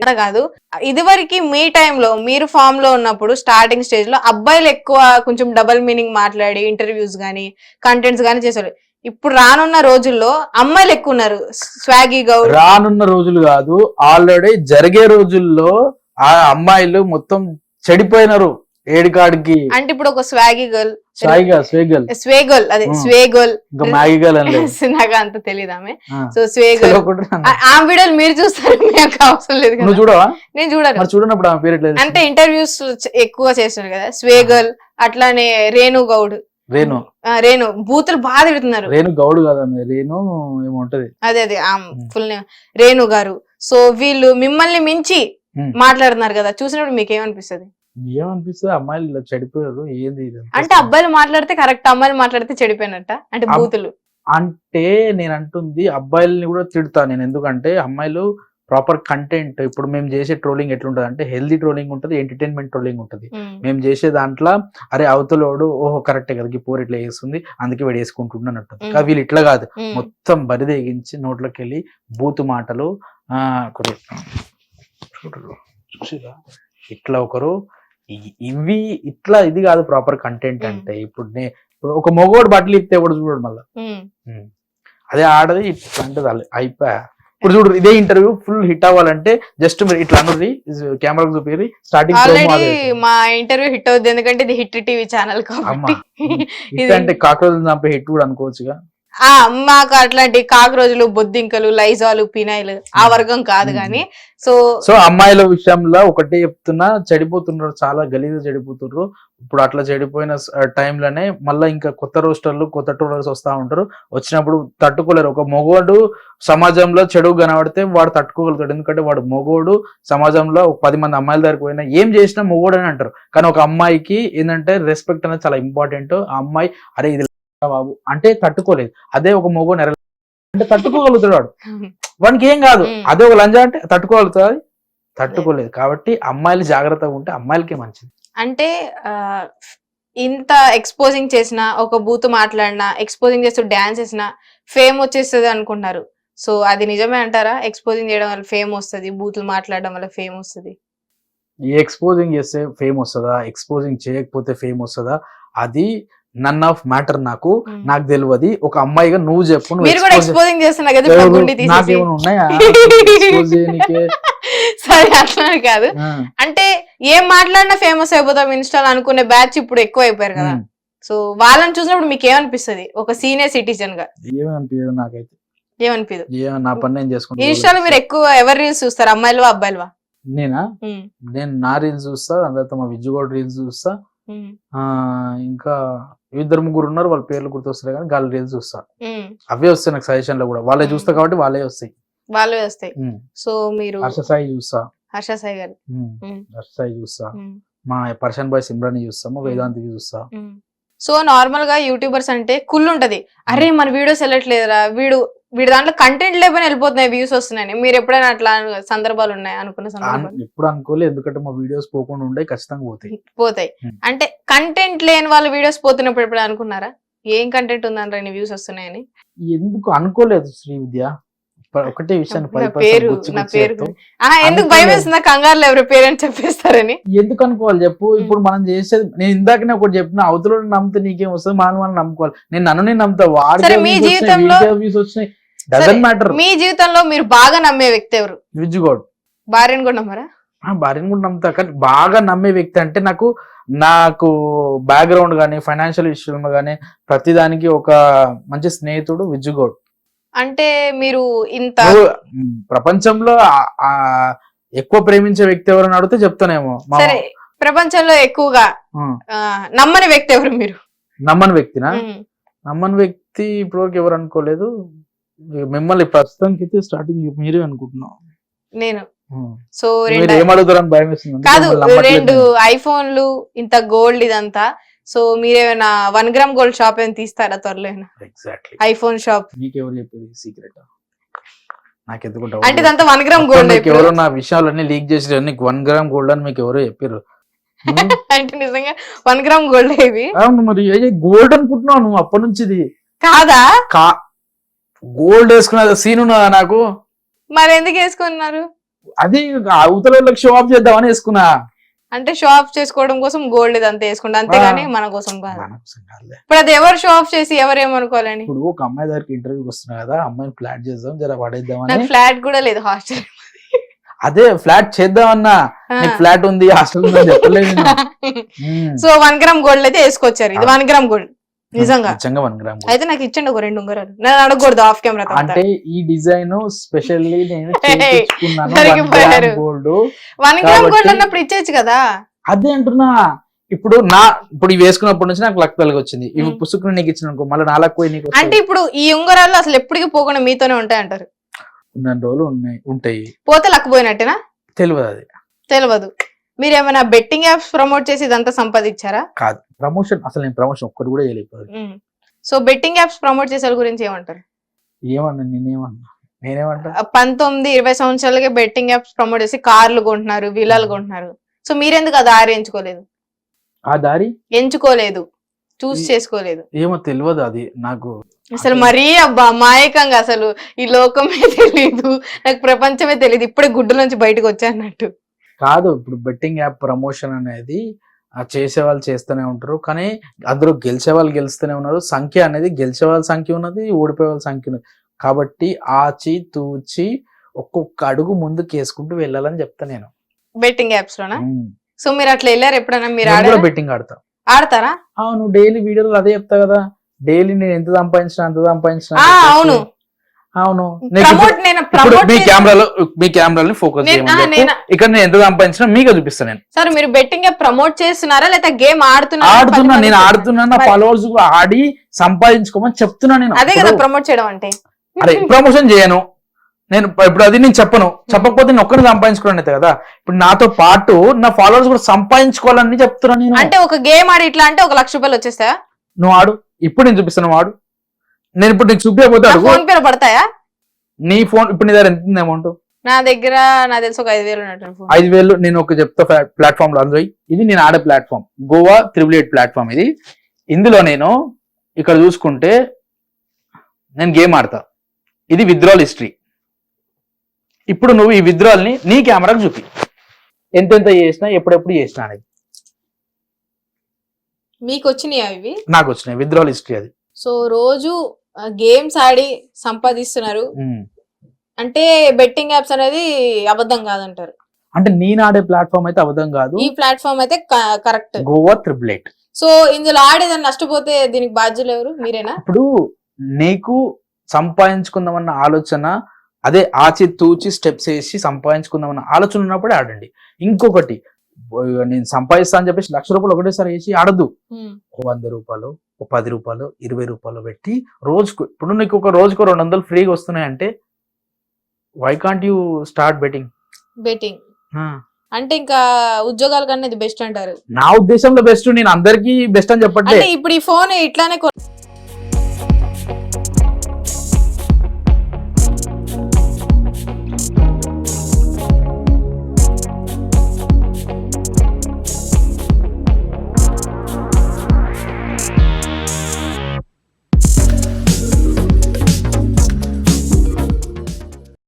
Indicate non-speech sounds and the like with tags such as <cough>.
కాదు. ఇదివరకు మీ టైంలో మీరు ఫామ్లో ఉన్నప్పుడు స్టార్టింగ్ స్టేజ్లో అబ్బాయిలు ఎక్కువ కొంచెం డబల్ మీనింగ్ మాట్లాడి ఇంటర్వ్యూస్ గానీ కంటెంట్స్ గానీ చేసారు ఇప్పుడు రానున్న రోజుల్లో అమ్మాయిలు ఎక్కువ ఉన్నారు. స్వాగి గౌడ్ రానున్న రోజులు కాదు ఆల్రెడీ జరిగే రోజుల్లో ఆ అమ్మాయిలు మొత్తం చెడిపోయినారు. ఏడికాడికి అంటే ఇప్పుడు ఒక స్వాగి గర్ల్ స్వేగల్ స్వేగోల్ అదే. స్వేగోల్ ఇంకా లేదు. <laughs> నాకు అంత తెలియదు ఆమె. సో స్వేగోల్. ఆ వీడియోలు మీరు చూస్తారు <laughs> మీకు అవసరం లేదు నువ్వు చూడవా? నేను చూడను. చూడనప్పుడు ఆమె పేరు అంటే ఇంటర్వ్యూస్ ఎక్కువ చేస్తున్నారు కదా. స్వేగల్ అట్లానే రేణు గౌడ్. రేణు. ఆ, రేణు. బూతులు బాగా తిడుతున్నారు. రేణు గౌడ్ కదా రేణు ఏమో ఉంటది. అదే అదే ఫుల్ రేణు గారు. సో వీళ్ళు మిమ్మల్ని మించి. మాట్లాడుతున్నారు కదా. చూసినప్పుడు మీకు ఏమనిపిస్తుంది? ఏమనిపిస్తుంది? అమ్మాయిలు ఇలా చెడిపోయారు? ఏంది? అంటే అబ్బాయిలు మాట్లాడితే కరెక్ట్ అమ్మాయిలు మాట్లాడితే చెడిపోయినట్ట? అంటే బూతులు. అంటే నేను అంటుంది అబ్బాయిల్ని కూడా తిడతా నేను. ఎందుకంటే అమ్మాయిలు ప్రాపర్ కంటెంట్ ఇప్పుడు మేము చేసే ట్రోలింగ్ ఎట్లుంటది అంటే హెల్దీ ట్రోలింగ్ ఉంటుంది ఎంటర్టైన్మెంట్ ట్రోలింగ్ ఉంటుంది. మేము. చేసే దాంట్లో అరే అవతలోడు ఓహో కరెక్టే కదా పోరు ఇట్లా వేస్తుంది అందుకే వీడు వేసుకుంటున్నా అన్నట్టు వీళ్ళు ఇట్లా కాదు. మొత్తం బరిదేగించి నోట్లోకి వెళ్ళి బూతు మాటలు ఇట్లా ఒకరు ఇవి ఇట్లా ఇది కాదు ప్రాపర్ కంటెంట్. అంటే. ఇప్పుడు నే ఒక మొగోడు బట్టలు ఇస్తే కూడా చూడడు మళ్ళీ. అదే ఆడది ఇట్లా అంటే అయిపోయా ఇప్పుడు చూడు ఇదే ఇంటర్వ్యూ ఫుల్ హిట్ అవ్వాలంటే జస్ట్ మీరు ఇట్లా అనుర్రి కెమెరాకు చూపిరి స్టార్టింగ్ ఆల్రెడీ మా ఇంటర్వ్యూ హిట్ అవుద్ది. ఎందుకంటే ఇది హిట్ టీవీ ఛానల్ కాబట్టి. <laughs> అంటే కాకరోజు చంపే హిట్ కూడా అనుకోవచ్చుగా. ఆ మాకు అట్లాంటి కాకరోజులు బొద్దింకలు లైజాలు పినాయిలు ఆ వర్గం కాదు. కానీ సో సో అమ్మాయిల విషయంలో ఒకటే చెప్తున్నా చెడిపోతున్నారు చాలా గలీజు చెడిపోతున్నారు. ఇప్పుడు అట్లా చెడిపోయిన టైంలోనే మళ్ళీ ఇంకా కొత్త రోస్టర్లు కొత్త ట్రోలర్స్ వస్తా ఉంటారు. వచ్చినప్పుడు తట్టుకోలేరు. ఒక మొగోడు సమాజంలో చెడు కనబడితే వాడు తట్టుకోగలుగుతాడు. ఎందుకంటే వాడు మొగోడు సమాజంలో ఒక పది మంది అమ్మాయిల దగ్గరికి పోయినా ఏం చేసినా మొగోడు అని అంటారు. కానీ ఒక అమ్మాయికి ఏంటంటే రెస్పెక్ట్ అనేది చాలా ఇంపార్టెంట్ ఆ అమ్మాయి అరే ఇది బాబు. అంటే తట్టుకోలేదు. అదే ఒక మొగోడు నెర అంటే తట్టుకోగలుగుతాడు వాడు. వానికి ఏం కాదు. అదే ఒక లంజా అంటే తట్టుకోగలుగుతుంది తట్టుకోలేదు. కాబట్టి అమ్మాయిలు జాగ్రత్తగా ఉంటే అమ్మాయిలకే మంచిది. అంటే ఇంత ఎక్స్పోజింగ్ చేసిన ఒక బూత్ మాట్లాడినా ఎక్స్పోజింగ్ చేస్తూ డాన్స్ చేసిన ఫేమ్ వచ్చేస్తుంది అనుకుంటున్నారు సో అది నిజమే అంటారా? ఎక్స్పోజింగ్ చేయడం వల్ల ఫేమ్ వస్తుంది. బూతులు మాట్లాడడం వల్ల ఫేమ్ వస్తుంది. ఈ ఎక్స్పోజింగ్ చేస్తే ఫేమ్ వస్తుందా? ఎక్స్పోజింగ్ చేయకపోతే ఫేమ్ వస్తుందా? అది నన్ ఆఫ్ మ్యాటర్ నాకు. నాకు తెలియదు ఒక అమ్మాయిగా నువ్వు చెప్పు కూడా కదా? <laughs> సరే అట్లా అంటే ఏం మాట్లాడినా ఫేమస్ అయిపోతాం ఇన్స్టాల్ అనుకునే బ్యాచ్ ఇప్పుడు ఎక్కువ అయిపోయారు కదా. సో వాళ్ళని చూసినప్పుడు మీకు ఏమనిపిస్తుంది? ఒక సీనియర్ సిటిజన్గా. ఏమనిపించదు నాకైతే. నా పని నేను చేసుకుంటా. ఇన్స్టాలో మీరు ఎక్కువ ఎవరు రీల్స్ చూస్తారు? అమ్మాయిలు అబ్బాయిలువా? నేనా? నేను నా రీల్స్ చూస్తా తర్వాత మా విజ్జుగౌడ్ రీల్స్ చూస్తా. ఇంకా ఇద్దరు ముగ్గురు ఉన్నారు వాళ్ళ పేర్లు గుర్తొస్తారు కానీ గాలి రీల్స్ చూస్తా. అవే వస్తాయి నాకు సజెషన్లో కూడా వాళ్ళే చూస్తా. కాబట్టి వాళ్ళే వస్తాయి వాళ్ళే వస్తాయి. సో మీరు హర్ష సాయి చూస్తా హర్ష సాయి గారు ఉమ్. మ్మ్. హర్ష సాయి చూస్తా మా పర్షన్ బాయ్ సిమ్రాన్ చూస్తాము మ్మ్. వేదాంతికి చూస్తా. సో నార్మల్గా యూట్యూబర్స్ అంటే కుళ్ళు ఉంటది అరే మన వీడియోస్ వెళ్ళట్లేదురా వీడు వీడి దాంట్లో కంటెంట్ లేకపోయినా వెళ్ళిపోతున్నాయి వ్యూస్ వస్తున్నాయి. మీరు ఎప్పుడైనా అట్లా సందర్భాలు ఉన్నాయి అనుకున్న అన్- సందర్భాలు? ఎప్పుడు అనుకోలేదు ఎందుకంటే మా వీడియోస్ పోకుండా ఉండే ఖచ్చితంగా పోతాయి. పోతాయి. అంటే కంటెంట్ లేని వాళ్ళ వీడియోస్ పోతున్నప్పుడు ఎప్పుడు అనుకున్నారా? ఏం కంటెంట్ ఉందని వ్యూస్ వస్తున్నాయని? ఎందుకు అనుకోలేదు శ్రీ విద్య? ఒకటే విషయాన్ని పేరు నా పేరు ఎందుకు భయం. వేస్తుందా కంగారులో ఎవరి పేరు అని చెప్పేస్తారని. ఎందుకు అనుకోవాలి చెప్పు? ఇప్పుడు మనం చేసేది నేను ఇందాకనే ఒకటి చెప్పిన అవతల నమ్మితే నీకేం వస్తుంది? మనం మనం నమ్ముకోవాలి. నేను నన్ను నేను నమ్ముతా. సరే, మీ జీవితంలో- వ్యూస్ వచ్చినాయి డజన్ మ్యాటర్ మీ జీవితంలో మీరు బాగా నమ్మే వ్యక్తి ఎవరు? విజ్జుగౌడ్ భార్యను కూడా నమ్మరా? భార్యను కూడా నమ్ముతా కానీ బాగా నమ్మే వ్యక్తి అంటే నాకు నాకు బ్యాక్గ్రౌండ్ కానీ ఫైనాన్షియల్ ఇష్యూ కానీ ప్రతిదానికి ఒక మంచి స్నేహితుడు విజ్జుగౌడ్ అంటే మీరు ఇంత ప్రపంచంలో ఎక్కువ ప్రేమించే వ్యక్తి ఎవరైనా అడిగితే చెప్తానేమో. సరే ప్రపంచంలో ఎక్కువగా నమ్మని వ్యక్తి ఎవరు మీరు? నమ్మని వ్యక్తినా. నమ్మని వ్యక్తి ఇప్పటివరకు ఎవరు అనుకోలేదు. మిమ్మల్ని ప్రస్తుతానికి అయితే స్టార్టింగ్ మీరే అనుకుంటున్నాం. నేను. సో కాదు రెండు. ఐఫోన్లు ఇంత గోల్డ్ ఇదంతా. సో మీరేమైనా వన్ గ్రామ్ గోల్డ్ షాప్ ఏమైనా తీస్తారా త్వరలో ఎగ్జాక్ట్లీ ఐఫోన్ షాప్ నీకెవరు చెప్పేది సీక్రెట్ అంటే ఇదంతా వన్ గ్రామ్ గోల్డ్ ఎవరో నా విషయాలన్నీ లీక్ చేసి వన్ గ్రామ్ గోల్డ్ అని మీకు ఎవరో చెప్పారు. <laughs> అంటే నిజంగా వన్ గ్రామ్ గోల్డ్ ఇవి మరి గోల్డ్ అనుకుంటున్నావు నువ్వు అప్పటి నుంచి కాదా? కా గోల్డ్ వేసుకునే సీన్ ఉన్నదా నాకు? మరి ఎందుకు వేసుకున్నారు? అది అవతల వాళ్ళకి షో ఆఫ్ చేద్దామని వేసుకున్నా. అంటే షో ఆఫ్ చేసుకోవడం కోసం గోల్డ్ ఇదంతా వేసుకుంటా అంతేగాని మన కోసం కాదు. ఇప్పుడు అది ఎవరు షో ఆఫ్ చేసి ఎవరు ఏమనుకోవాలని? ఇప్పుడు ఒక అమ్మాయి దగ్గరికి ఇంటర్వ్యూకి వస్తున్నా కదా అమ్మాయిని ఫ్లాట్ చేద్దాం జర నాకు పడేద్దామని ఫ్లాట్ కూడా లేదు హాస్టల్ అదే ఫ్లాట్ చేద్దామన్నా. నీకు ఫ్లాట్ ఉంది హాస్టల్ చెప్పలేదు. <laughs> సో వన్ గ్రామ్ గోల్డ్ అయితే వేసుకొచ్చారు. ఇది వన్ గ్రామ్ గోల్డ్ నిజంగా. నిజంగా వన్ గ్రామ్ అయితే నాకు ఇచ్చండి ఒక రెండు ఉంగరాలు. నేను అడగకూడదు ఆఫ్ కెమెరా అంటే ఈ డిజైన్ స్పెషల్లీ నేను. <laughs> గోల్డ్. వన్ గ్రామ్ గోల్డ్ అన్నప్పుడు ఇచ్చేచ్చు కదా. అదే అంటున్నా. ఇప్పుడు నా ఇప్పుడు ఇవి వేసుకున్నప్పటి నుంచి నాకు లక్ వెలుగు వచ్చింది ఇవి. పుసుకుని నీకు ఇచ్చిన అనుకో మళ్ళీ నాలుగు పోయి నీకు అంటే ఇప్పుడు ఈ ఉంగరాలు అసలు ఎప్పటికీ పోకుండా మీతోనే ఉంటాయి అంటారు ఉన్న రోజులు ఉన్నాయి ఉంటాయి. పోతే లక్ పోయినట్టేనా? తెలియదు అది. తెలియదు మీరు ఏమైనా బెట్టింగ్ యాప్స్ ప్రమోట్ చేసి ఇదంతా సంపాదించారా? కాదు. ప్రమోషన్ అసలు నేను ప్రమోషన్ ఒక్కటి కూడా చేయలేకపోదు సో బెట్టింగ్ యాప్స్ ప్రమోట్ చేసే గురించి ఏమంటారు? ఏమన్నా నేనేమన్నా నేనేమంటా? పంతొమ్మిది ఇరవై సంవత్సరాలకే బెట్టింగ్ యాప్స్ ప్రమోట్ చేసి కార్లు కొంటున్నారు విలాలు కొంటున్నారు. సో మీరెందుకు ఆ దారి ఎంచుకోలేదు? ఆ దారి? ఎంచుకోలేదు. చూస్ చేసుకోలేదు. ఏమో తెలియదు అది నాకు. అసలు. మరీ అబ్బా అమాయకంగా అసలు ఈ లోకమే <laughs> తెలియదు నాకు ప్రపంచమే తెలియదు ఇప్పుడే గుడ్డు నుంచి బయటకు వచ్చా అన్నట్టు కాదు ఇప్పుడు బెట్టింగ్ యాప్ ప్రమోషన్ అనేది ఆ చేసే వాళ్ళు చేస్తూనే ఉంటారు కానీ అందరూ గెలిచే వాళ్ళు గెలుస్తూనే ఉన్నారు సంఖ్య అనేది గెలిచే వాళ్ళ సంఖ్య ఉన్నది ఓడిపోయే వాళ్ళ సంఖ్య ఉన్నది కాబట్టి ఆచి తూచి ఒక్కొక్క అడుగు ముందుకు వేసుకుంటూ వెళ్ళాలని చెప్తా నేను బెట్టింగ్ యాప్స్ లోనా. సో మీరు అట్లా వెళ్ళారు ఎప్పుడైనా మీరు? బెట్టింగ్ ఆడతా ఆడతారా అవును డైలీ వీడియోలు అదే చెప్తా కదా డైలీ నేను ఎంత సంపాదించిన అంత సంపాదించిన. అవును. అవును. నేను మీ కెమెరాలో మీ కెమెరాని ఫోకస్ ఇక్కడ నేను ఎంత సంపాదించినా మీకే చూపిస్తాను నేను. సార్ మీరు బెట్టింగ్ ప్రమోట్ చేస్తున్నారా లేదా గేమ్ ఆడుతున్నా పది నేను ఆడుతున్నా నా ఫాలోవర్స్ ఆడి సంపాదించుకోమని చెప్తున్నా నేను అదే కదా ప్రమోట్ చేయడం అంటే. అరే ప్రమోషన్ చేయను. నేను ఇప్పుడు అది నేను చెప్పను. చెప్పకపోతే నేను ఒక్కరిని సంపాదించుకోవడం అయితే కదా. ఇప్పుడు నాతో పాటు నా ఫాలోవర్స్ కూడా సంపాదించుకోవాలని చెప్తున్నా నేను. అంటే ఒక గేమ్ ఆడి ఇట్లా అంటే ఒక లక్ష రూపాయలు వచ్చేస్తాయా? నువ్వు ఆడు. ఇప్పుడు నేను చూపిస్తాను ఆడు. నేను ఇప్పుడు నీకు చూపించకపోతే అడుగు. ఫోన్ పేలో పడతాయా? నీ ఫోన్ ఇప్పుడు నీ దగ్గర ఎంత ఉంది అమౌంట్ నా దగ్గర నాకు తెలిసి ఒక ఐదు వేలు ఉన్నట్టు ఫోన్ ఐదు వేలు నేను ఒక చెప్తా ప్లాట్ఫామ్లో అందులో. ఇది నేను ఆడే platform Goa triple eight platform ఇది. ఇందులో నేను ఇక్కడ చూసుకుంటే నేను గేమ్ ఆడతా. ఇది విత్డ్రాల్ హిస్టరీ ఇప్పుడు నువ్వు ఈ withdrawal ని నీ కెమెరాకు చూపి. ఎంతెంత చేసినా ఎప్పుడెప్పుడు చేసినా అనేది. మీకు వచ్చినాయా ఇవి? నాకు వచ్చినాయి. విత్డ్రాల్ హిస్టరీ అది. సో రోజు గేమ్స్ ఆడి సంపాదిస్తున్నారు. అంటే బెట్టింగ్ యాప్స్ అనేది అబద్ధం కాదంటారు. అంటే నేను ఆడే ప్లాట్ఫామ్ అయితే అబద్ధం కాదు. ఈ ప్లాట్ఫామ్ అయితే correct Goa triple eight so ఇందులో ఆడేదాన్ని నష్టపోతే దీనికి బాధ్యులు ఎవరు? మీరేనా? ఇప్పుడు నీకు సంపాదించుకుందామన్న ఆలోచన అదే ఆచి తూచి స్టెప్స్ వేసి సంపాదించుకుందామన్న ఆలోచన ఉన్నప్పుడే ఆడండి. ఇంకొకటి నేను సంపాదిస్తా అని చెప్పేసి లక్ష రూపాయలు ఒకటేసారి వేసి. ఓ వంద రూపాయలు ఓ పది రూపాయలు ఇరవై రూపాయలు పెట్టి రోజుకు ఇప్పుడు నీకు ఒక రోజుకు రెండు వందలు ఫ్రీగా వస్తున్నాయంటే why can't you start betting betting అంటే ఇంకా ఉద్యోగాల కన్నా ఇది బెస్ట్ అంటారు. నా ఉద్దేశంలో బెస్ట్ నేను అందరికీ బెస్ట్ అని అంటే ఇప్పుడు ఈ ఫోన్ ఇట్లానే